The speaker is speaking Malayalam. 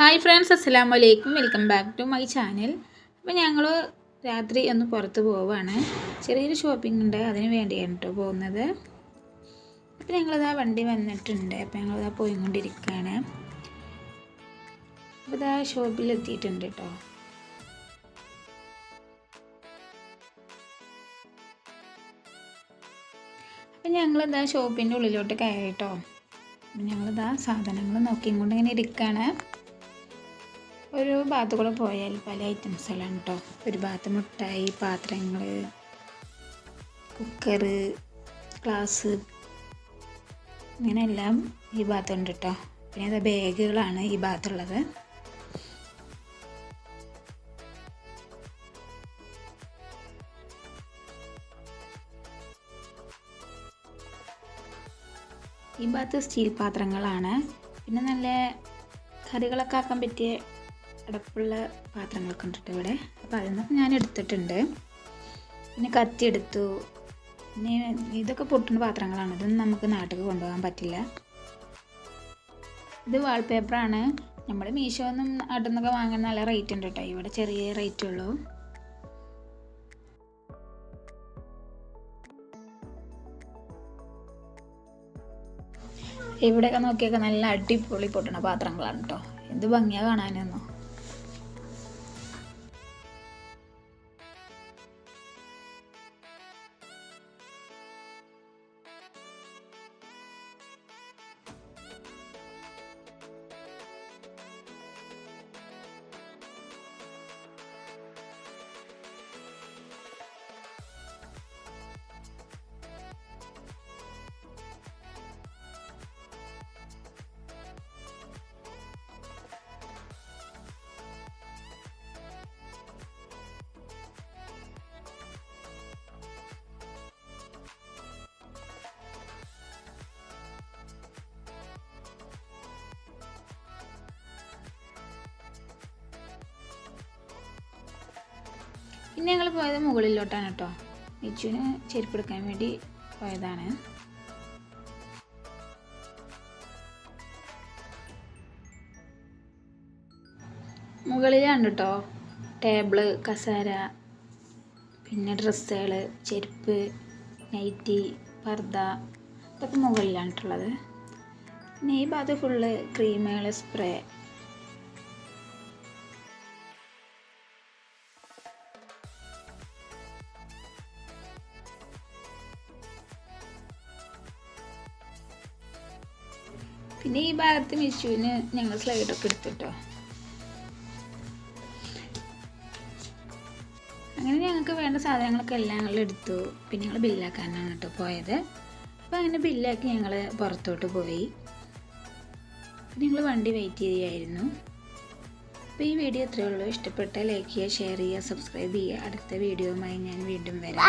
ഹായ് ഫ്രണ്ട്സ് അസ്സാം വലൈക്കും welcome back to my channel. അപ്പോൾ ഞങ്ങൾ രാത്രി ഒന്ന് പുറത്ത് പോവുകയാണ് ചെറിയൊരു ഷോപ്പിംഗ് ഉണ്ട് അതിന് വേണ്ടിയാണ് കേട്ടോ പോകുന്നത്. അപ്പോൾ ഞങ്ങളിതാ വണ്ടി വന്നിട്ടുണ്ട്. അപ്പോൾ ഞങ്ങളിതാ പോയിക്കൊണ്ടിരിക്കുകയാണ് അപ്പോൾ ഇതാ ഷോപ്പിൽ എത്തിയിട്ടുണ്ട് കേട്ടോ അപ്പം ഞങ്ങളിതാ ഷോപ്പിന്റെ ഉള്ളിലോട്ട് കയറിട്ടോ അപ്പം ഞങ്ങളിതാ സാധനങ്ങൾ നോക്കിയും കൊണ്ട് ഇങ്ങനെ ഇരിക്കുകയാണ് ഒരു ഭാഗത്ത് കൂടെ പോയാൽ പല ഐറ്റംസുകളാണ് കേട്ടോ ഒരു ഭാഗത്ത് മുട്ടായി പാത്രങ്ങൾ കുക്കറ് ഗ്ലാസ് ഇങ്ങനെയെല്ലാം ഈ ഭാഗത്തുണ്ട് കേട്ടോ പിന്നെ അത് ബാഗുകളാണ് ഈ ഭാഗത്തുള്ളത്. ഈ ഭാഗത്ത് സ്റ്റീൽ പാത്രങ്ങളാണ്. പിന്നെ നല്ല കറികളൊക്കെ ആക്കാൻ പറ്റിയ അടപ്പുള്ള പാത്രങ്ങളൊക്കെ ഉണ്ടിട്ട് ഇവിടെ. അപ്പോൾ അതിൽ ഞാൻ എടുത്തിട്ടുണ്ട്. പിന്നെ കത്തി എടുത്തു. പിന്നെ ഇതൊക്കെ പൊട്ടുന്ന പാത്രങ്ങളാണ്. ഇതൊന്നും നമുക്ക് നാട്ടിൽ കൊണ്ടുപോകാൻ പറ്റില്ല. ഇത് വാൾപേപ്പറാണ് നമ്മൾ മീശോ ഒന്നും നാട്ടിൽ നിന്നൊക്കെ വാങ്ങുന്ന നല്ല റേറ്റ് ഉണ്ട് കേട്ടോ ഇവിടെ ചെറിയ റേറ്റ് ഉള്ളൂ. ഇവിടെയൊക്കെ നോക്കിയൊക്കെ നല്ല അടിപൊളി പൊട്ടണ പാത്രങ്ങളാണ് കേട്ടോ എന്ത് ഭംഗിയാണ് കാണാനെന്നോ. പിന്നെ ഞങ്ങൾ പോയത് മുകളിലോട്ടാണ് കേട്ടോ. മിച്ചുവിന് ചെരുപ്പ് എടുക്കാൻ വേണ്ടി പോയതാണ്. മുകളിലാണ് കേട്ടോ. ടേബിൾ കസേര പിന്നെ ഡ്രസ്സുകൾ ചെരുപ്പ് നൈറ്റി പർദ്ദ ഇതൊക്കെ മുകളിലാണ് കേട്ടുള്ളത് പിന്നെ ഈ ഭാഗത്ത് ഫുള്ള് ക്രീമുകൾ സ്പ്രേ പിന്നെ ഈ ഭാഗത്ത് മിഷുവിന് ഞങ്ങൾ സ്ലൈഡൊക്കെ എടുത്തിട്ടോ. അങ്ങനെ ഞങ്ങൾക്ക് വേണ്ട സാധനങ്ങളൊക്കെ എല്ലാം ഞങ്ങൾ എടുത്തു. പിന്നെ ഞങ്ങൾ ബില്ലാക്കാനാണ് കേട്ടോ പോയത്. അപ്പോൾ അങ്ങനെ ബില്ലാക്കി ഞങ്ങൾ പുറത്തോട്ട് പോയി. പിന്നെ ഞങ്ങൾ വണ്ടി വെയിറ്റ് ചെയ്യുകയായിരുന്നു അപ്പോൾ ഈ വീഡിയോ ഇത്രയേ ഉള്ളൂ. ഇഷ്ടപ്പെട്ട ലൈക്ക് ചെയ്യുക ഷെയർ ചെയ്യുക സബ്സ്ക്രൈബ് ചെയ്യുക. അടുത്ത വീഡിയോയുമായി ഞാൻ വീണ്ടും വരാം.